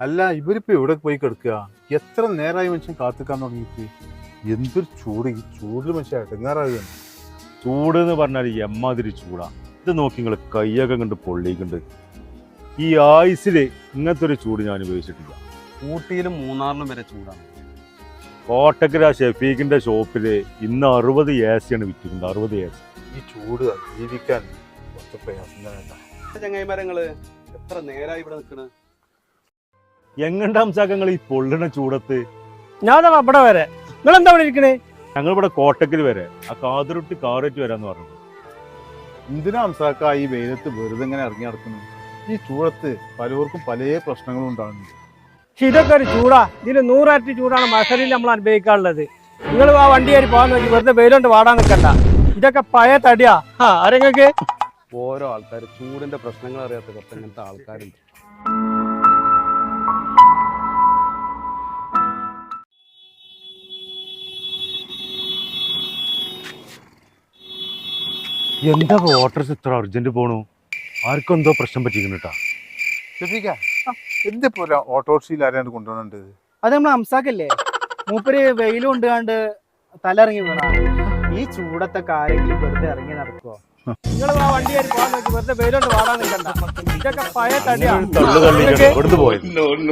അല്ല ഇവരിപ്പോ എവിടെ പോയി കിടക്കുക? എത്ര നേരമായി മനുഷ്യൻ കാത്തുക്കാൻ തുടങ്ങിയിട്ട്? എന്തൊരു ചൂട് ഈ ചൂടിൽ മനുഷ്യൻ ഇടങ്ങാറാകുകയാണ് ചൂട് എന്ന് പറഞ്ഞാൽ എമ്മാതിരി ചൂടാ. ഇത് നോക്കി നിങ്ങൾ കയ്യൊക്കെ കണ്ട് പൊള്ളിക്കുണ്ട് ഈ ആയുസിൽ ഇങ്ങനത്തെ ഒരു ചൂട് ഞാൻ ഉപയോഗിച്ചിട്ടില്ല. ഊട്ടിയിലും മൂന്നാറിലും വരെ ചൂടാണ് കോട്ടക്കര ഷെഫീഖിന്റെ ഷോപ്പിൽ ഇന്ന് അറുപത് എ സിയാണ് വിറ്റിട്ടുണ്ട് അറുപത് എ സി ഈ ചൂട് ജീവിക്കാൻ കുറച്ച് പ്രയാസം തന്നെ ചങ്ങായിമാരങ്ങൾ എത്ര നേരായി ഇവിടെ നിൽക്കണ് എങ്ങണ്ടാംസാക്കങ്ങൾ ഈ പൊള്ളണ ചൂടത്ത്? ഞാൻ അവിടെ വരെ. നിങ്ങൾ എന്താ അവിടെ ഇരിക്കണേ? ഞങ്ങൾ ഇവിടെ കോട്ടക്കിൽ വരെ. ആ കാതിരുട്ടി കാറേറ്റ് വരാന്ന് പറഞ്ഞു. എന്തിനാ അംസാക്ക ഈ വെയിലത്ത് വെറുതെ ഇങ്ങനെ ഇറങ്ങി നടക്കുന്നു. ഈ ചൂടത്ത് പലവർക്കും പല പ്രശ്നങ്ങളും ഉണ്ടാകുന്നു പക്ഷെ ഇതൊക്കെ ഒരു ചൂടാ. ഇതിന് നൂറാറ്റി ചൂടാണ് മസരിൽ നമ്മൾ അനുഭവിക്കാനുള്ളത്. നിങ്ങൾ ആ വണ്ടി കയറി പോകാൻ നോക്കി വെറുതെ വെയിലോണ്ട് വാടാൻ നിൽക്കണ്ട. ഇതൊക്കെ പഴയ തടിയാ. ആ ആരെങ്ങൾക്ക് ഓരോ ആൾക്കാർ ചൂടിന്റെ പ്രശ്നങ്ങൾ അറിയാത്ത കുറച്ച് അങ്ങനത്തെ ആൾക്കാരുണ്ട്. എന്താ ഓട്ടർസ് ഇത്ര അർജന്റ് പോണു? ആർക്കും എന്തോ പ്രശ്നം പറ്റിക്കുന്നുട്ടാ ഷെഫീക്ക എന്തിപ്പോ പോലെ ഓട്ടോറിക്ഷയിൽ ആരാണ് കൊണ്ടുവന്നിട്ട്? അത് നമ്മൾ അംസാക്കല്ലേ മൂപ്പര് വെയിലും കൊണ്ടുകാണ്ട് തലറങ്ങി വീണ. ഈ ചൂടത്തെ കാര്യങ്ങളിൽ വെറുതെ ഇറങ്ങി നടക്കുവോ? നിങ്ങൾ ആ വണ്ടി വെറുതെ വെയിലോട്ട് വാടാൻ നിൽക്കണ്ട. ഇതൊക്കെ പഴയ തടിയാ.